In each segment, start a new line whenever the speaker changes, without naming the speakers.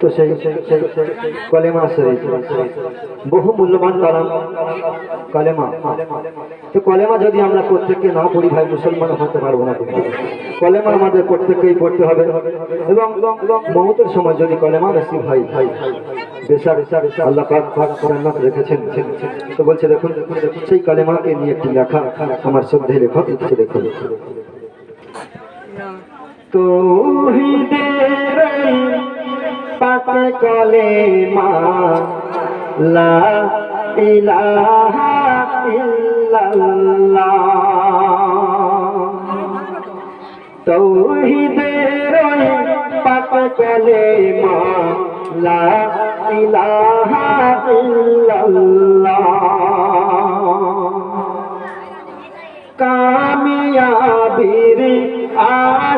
তো সেই কলেমা শরীফ, বহু মূল্যবান কালাম, কলেমা তো কলেমা যদি আমরা প্রত্যেককে না পড়ি, ভাই, মুসলমান হতে পারব না কলেমা আমাদের প্রত্যেককেই পড়তে হবে। এবং মমতের সময় যদি কলেমা বেশি ভাই ভাই বেশা বেশা বেশা আল্লাহ পাক রেখেছেন। তো বলছে, দেখুন, সেই কলেমাকে নিয়ে একটি লেখা আমার শ্রদ্ধে লেখক লিখছে, দেখুন। তৌহিদের পাক কলেমা লা ইলাহা ইল্লাল্লাহ। তৌহিদের পাক কলেমা লা ইলাহা ইল্লাল্লাহ।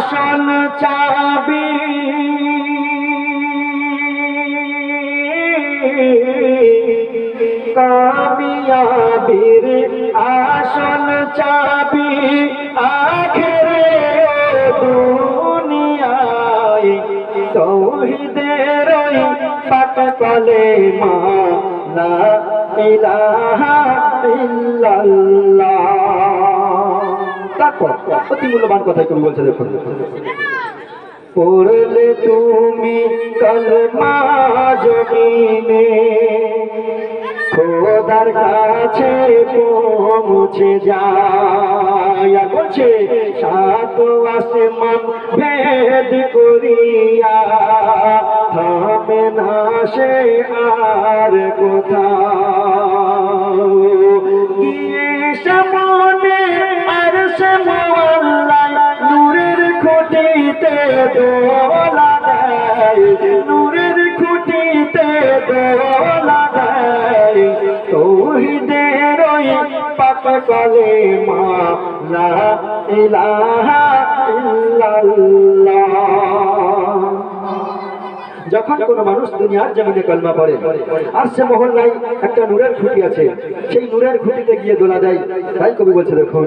আসন চাবি। কামিয়াবির আসন চাবি আখেরে দুনিয়ায় তৌহিদের পাক কলে মা ইলাহা ইল্লাল্লাহ। তারপর, অতি মূল্যবান কথা তুমি বলছে দেখুন। পড়লে তুমি কলমা জমিনে, খোদার কাছে পৌঁছে আর বলছে, সাত আসমান ভেদ করিয়া, থামে না সে আর কোথাও খুঁটিতে দোলা দেয়, নূরের খুঁটিতে দোলা দেয়। তৌহিদের ওই পাক কলে মা, লা ইলাহা ইল্লাল্লাহ। যখন কোনো মানুষ দুনিয়ার জমিনে কলমা পড়ে, আর সে মহল্লায় একটা নূরের খুঁটি আছে, সেই নূরের খুঁটিতে গিয়ে দোলা যায় তাই কবি বলছে, দেখুন।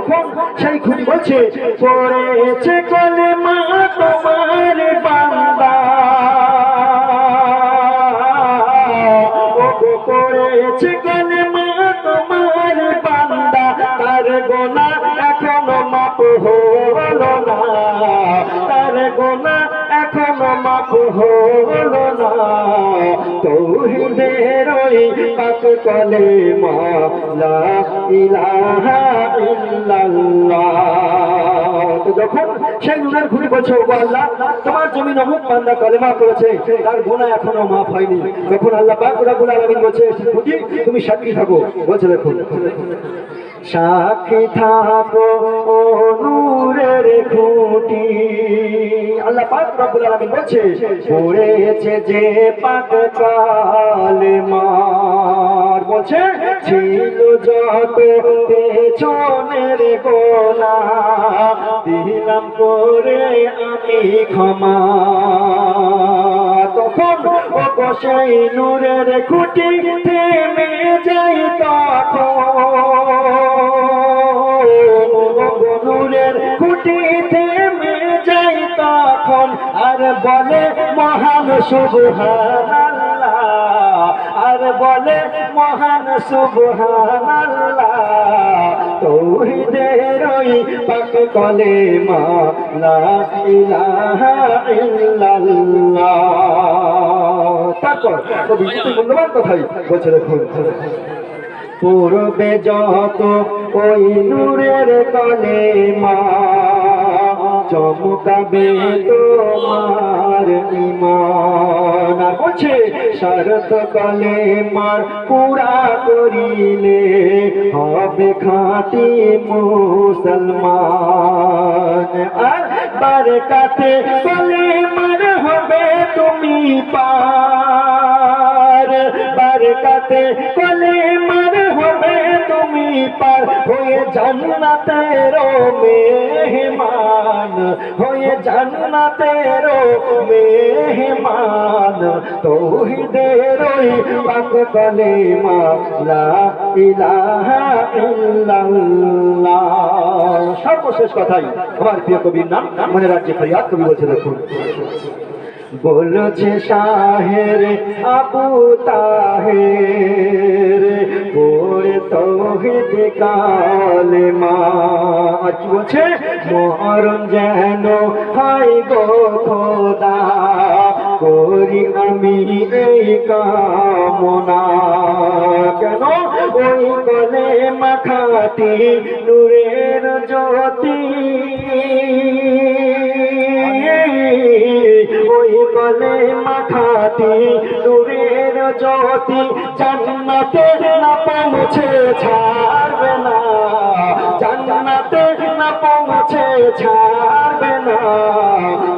তখন সেই খুঁটি বলছে, পড়েছে কলে মা তোমার বান্দা। পড়েছে কলে মা তোমার বান্দা। তার গোনা এখনও মাপ হলো না। তার গোনা এখনও মাপ হলো না। তৌহিদের পাক কলে যখন সেই নুনের ঘুরে বলছে, ও আল্লাহ, তোমার জমিন অমুক বান্দা কলেমা করেছে, তার গুনাহ এখনও মাফ হয়নি। তখন আল্লাহ পাক রব্বুল আলামিন বলছে তুমি সাক্ষী থাকো। বলছে, দেখুন। সাক্ষী থাকো, ও নূরের খুঁটি। আল্লাহ পাক রব্বুল আলামিন বলছে, পড়েছে যে পাক কালেমার বলছে, ছিল যত পেছনের গোনা, দিলাম করে আমি ক্ষমা। তখন ও বসাই নূরের খুঁটি থেমে যাই তখন। নূরের খুঁটি থেমে আর বলে, মহান সুবহানাল্লাহ। আর বলে, মহান সুবহানাল্লাহ। তৌহিদের ওই পাক কলে মা মূল্যবান কথাই বলছে পূর্বে যত ওই নূরের কলে মা চমকাবে তোমার ইমান। আর বলছে মার পুরা করিলে হবে খাঁটি মুসলমান। আর বারকাতে কলে মার হবে তুমি পার। বারকাতে কলে তুমি পার হয়ে জান্নাতের মেহমান, হয়ে জান্নাতের মেহমান, তৌহিদের পাক কলেমা, লা ইলাহা সর্বশেষ কথাই আমার প্রিয় কবির নাম, মনে রাজ্যে ফরিয়াদ কবি বলছে, দেখুন। বলছে শাহের আবু তাহের পড়ে তৌহিদ কালেমা কি বলছে মরণ যেন হাই গো খোদা, করি আমি এই কামনা। কেন? ওই কলে মাখাতি, নূরের জ্যোতি। জ্যোতি জান্নাতে না পৌঁছে ছাড়বে না, জান্নাতে না পৌঁছে ছাড়বে না,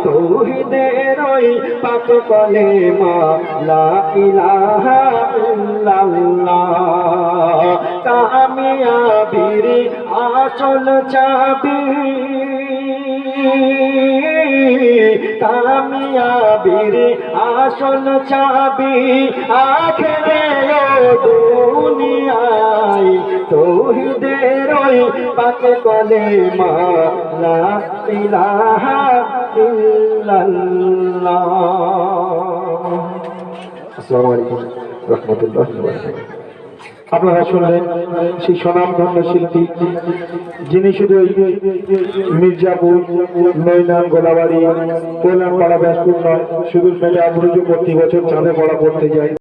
তৌহিদের ওই পাক কলে মা, লা ইলাহা ইল্লাল্লাহ। কামিয়াবির আসল চাবি। কামিয়াবির আসল চাবি আখরে ও দুনিয়ায়। তৌহিদের ওই পাক কলে মা, লা ইলাহা ইল্লাল্লাহ।
আসসালামু আলাইকুম। রহমতুল্লাহ।
আপনারা শুনলেন সেই স্বনামধন্য শিল্পী, যিনি শুধু মির্জাপুর নৈনান গোলাবাড়ি, কল্যাণপাড়া, ব্যাসপুর নয়, শুধু মেলে আবরুজু প্রতি বছর চাঁদে পড়া পড়তে যায়।